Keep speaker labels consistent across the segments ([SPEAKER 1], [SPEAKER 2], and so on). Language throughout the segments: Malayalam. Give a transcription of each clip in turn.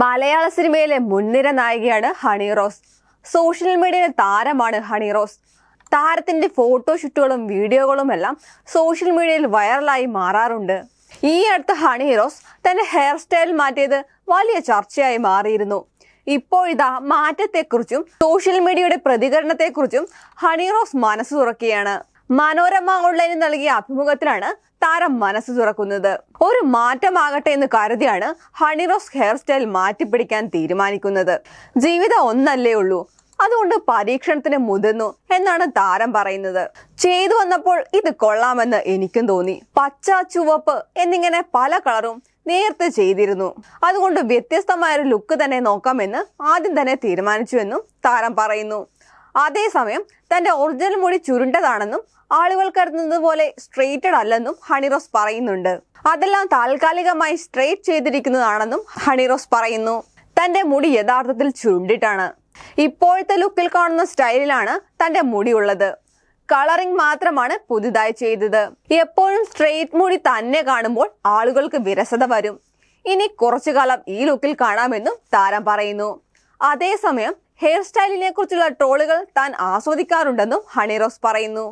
[SPEAKER 1] മലയാള സിനിമയിലെ മുൻനിര നായികയാണ് ഹണി റോസ്. സോഷ്യൽ മീഡിയയിലെ താരമാണ് ഹണി റോസ്. താരത്തിന്റെ ഫോട്ടോഷൂട്ടുകളും വീഡിയോകളും എല്ലാം സോഷ്യൽ മീഡിയയിൽ വൈറലായി മാറാറുണ്ട്. ഈ അടുത്ത ഹണി റോസ് തന്റെ ഹെയർ സ്റ്റൈൽ മാറ്റിയത് വലിയ ചർച്ചയായി മാറിയിരുന്നു. ഇപ്പോഴിതാ മാറ്റത്തെക്കുറിച്ചും സോഷ്യൽ മീഡിയയുടെ പ്രതികരണത്തെക്കുറിച്ചും ഹണി റോസ് മനസ്സ് തുറക്കുകയാണ്. മനോരമ ഓൺലൈനിൽ നൽകിയ അഭിമുഖത്തിലാണ് താരം മനസ്സ് തുറക്കുന്നത് ഒരു മാറ്റമാകട്ടെ എന്ന് കരുതിയാണ് ഹണിറോസ് ഹെയർ സ്റ്റൈൽ മാറ്റിപ്പിടിക്കാൻ തീരുമാനിക്കുന്നത്. ജീവിതം ഒന്നല്ലേ ഉള്ളൂ അതുകൊണ്ട് പരീക്ഷണത്തിന് മുതിർന്നു എന്നാണ് താരം പറയുന്നത്. ചെയ്തു വന്നപ്പോൾ ഇത് കൊള്ളാമെന്ന് എനിക്കും തോന്നി. പച്ച ചുവപ്പ് എന്നിങ്ങനെ പല കളറും നേരത്തെ ചെയ്തിരുന്നു. അതുകൊണ്ട് വ്യത്യസ്തമായൊരു ലുക്ക് തന്നെ നോക്കാമെന്ന് ആദ്യം തന്നെ തീരുമാനിച്ചുവെന്നും താരം പറയുന്നു. അതേസമയം തന്റെ ഒറിജിനൽ മുടി ചുരുണ്ടതാണെന്നും ആളുകൾ കരുതുന്നത് പോലെ സ്ട്രെയിറ്റഡ് അല്ലെന്നും ഹണിറോസ് പറയുന്നുണ്ട്. അതെല്ലാം താൽക്കാലികമായി സ്ട്രെയിറ്റ് ചെയ്തിരിക്കുന്നതാണെന്നും ഹണിറോസ് പറയുന്നു. തന്റെ മുടി യഥാർത്ഥത്തിൽ ചുരുണ്ടിട്ടാണ്. ഇപ്പോഴത്തെ ലുക്കിൽ കാണുന്ന സ്റ്റൈലിലാണ് തന്റെ മുടി ഉള്ളത്. കളറിംഗ് മാത്രമാണ് പുതുതായി ചെയ്തത്. എപ്പോഴും സ്ട്രെയിറ്റ് മുടി തന്നെ കാണുമ്പോൾ ആളുകൾക്ക് വിരസത വരും. ഇനി കുറച്ചു കാലം ഈ ലുക്കിൽ കാണാമെന്നും താരം പറയുന്നു. അതേസമയം ഹെയർ സ്റ്റൈലിനെ കുറിച്ചുള്ള ട്രോളുകൾ താൻ ആസ്വദിക്കാറുണ്ടെന്നും ഹണിറോസ് പറയുന്നു.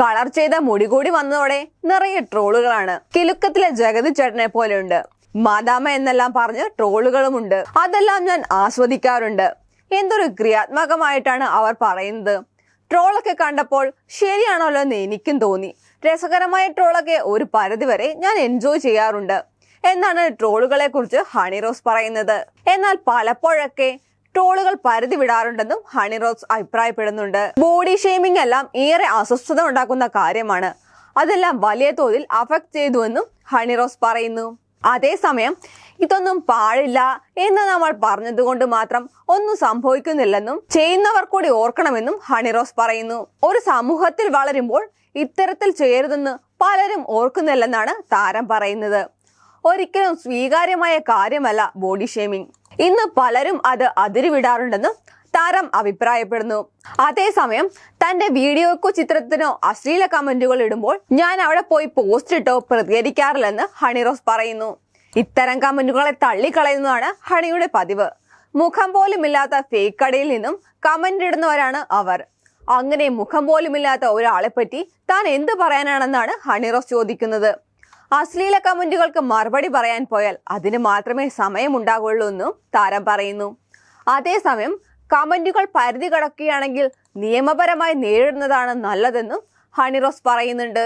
[SPEAKER 1] കളർ ചെയ്ത മുടി കൂടി വന്നതോടെ നിറയെ ട്രോളുകളാണ്. കിലുക്കത്തിലെ ജഗതി ചേട്ടനെ പോലെയുണ്ട്. മാതാമ എന്നെല്ലാം പറഞ്ഞ് ട്രോളുകളുമുണ്ട്. അതെല്ലാം ഞാൻ ആസ്വദിക്കാറുണ്ട്. എന്തൊരു ക്രിയാത്മകമായിട്ടാണ് അവർ പറയുന്നത്. ട്രോളൊക്കെ കണ്ടപ്പോൾ ശരിയാണല്ലോ എന്ന് എനിക്കും തോന്നി. രസകരമായ ട്രോളൊക്കെ ഒരു പരിധിവരെ ഞാൻ എൻജോയ് ചെയ്യാറുണ്ട്. എന്നാണ് ട്രോളുകളെ കുറിച്ച് ഹണിറോസ് പറയുന്നത്. എന്നാൽ പലപ്പോഴൊക്കെ ട്രോളുകൾ പരിധി വിടാറുണ്ടെന്നും ഹണിറോസ് അഭിപ്രായപ്പെടുന്നുണ്ട്. ബോഡി ഷെയ്മിംഗ് എല്ലാം ഏറെ അസ്വസ്ഥത ഉണ്ടാക്കുന്ന കാര്യമാണ്. അതെല്ലാം വലിയ തോതിൽ അഫക്ട് ചെയ്തുവെന്നും ഹണിറോസ് പറയുന്നു. അതേസമയം ഇതൊന്നും പാടില്ല എന്ന് നമ്മൾ പറഞ്ഞതുകൊണ്ട് മാത്രം ഒന്നും സംഭവിക്കുന്നില്ലെന്നും ചെയ്യുന്നവർ കൂടി ഓർക്കണമെന്നും ഹണിറോസ് പറയുന്നു. ഒരു സമൂഹത്തിൽ വളരുമ്പോൾ ഇത്തരത്തിൽ ചെയ്യരുതെന്ന് പലരും ഓർക്കുന്നില്ലെന്നാണ് താരം പറയുന്നത്. ഒരിക്കലും സ്വീകാര്യമായ കാര്യമല്ല ബോഡി ഷേമിംഗ് ഇന്ന് പലരും അത് അതിരുവിടാറുണ്ടെന്നും താരം അഭിപ്രായപ്പെടുന്നു. അതേസമയം തന്റെ വീഡിയോക്കോ ചിത്രത്തിനോ അശ്ലീല കമന്റുകൾ ഇടുമ്പോൾ ഞാൻ അവിടെ പോയി പോസ്റ്റ് ഇട്ടോ പ്രതികരിക്കാറില്ലെന്ന് ഹണിറോസ് പറയുന്നു. ഇത്തരം കമന്റുകളെ തള്ളിക്കളയുന്നതാണ് ഹണിയുടെ പതിവ്. മുഖം പോലുമില്ലാത്ത ഫേക്ക് കടയിൽ നിന്നും കമന്റ് ഇടുന്നവരാണ് അവർ. അങ്ങനെ മുഖം പോലുമില്ലാത്ത ഒരാളെ പറ്റി താൻ എന്ത് പറയാനാണെന്നാണ് ഹണിറോസ് ചോദിക്കുന്നത്. അശ്ലീല കമന്റുകൾക്ക് മറുപടി പറയാൻ പോയാൽ അതിന് മാത്രമേ സമയമുണ്ടാകുള്ളൂ എന്നും താരം പറയുന്നു. അതേസമയം കമന്റുകൾ പരിധി കടക്കുകയാണെങ്കിൽ നിയമപരമായി നേരിടുന്നതാണ് നല്ലതെന്നും ഹണിറോസ് പറയുന്നുണ്ട്.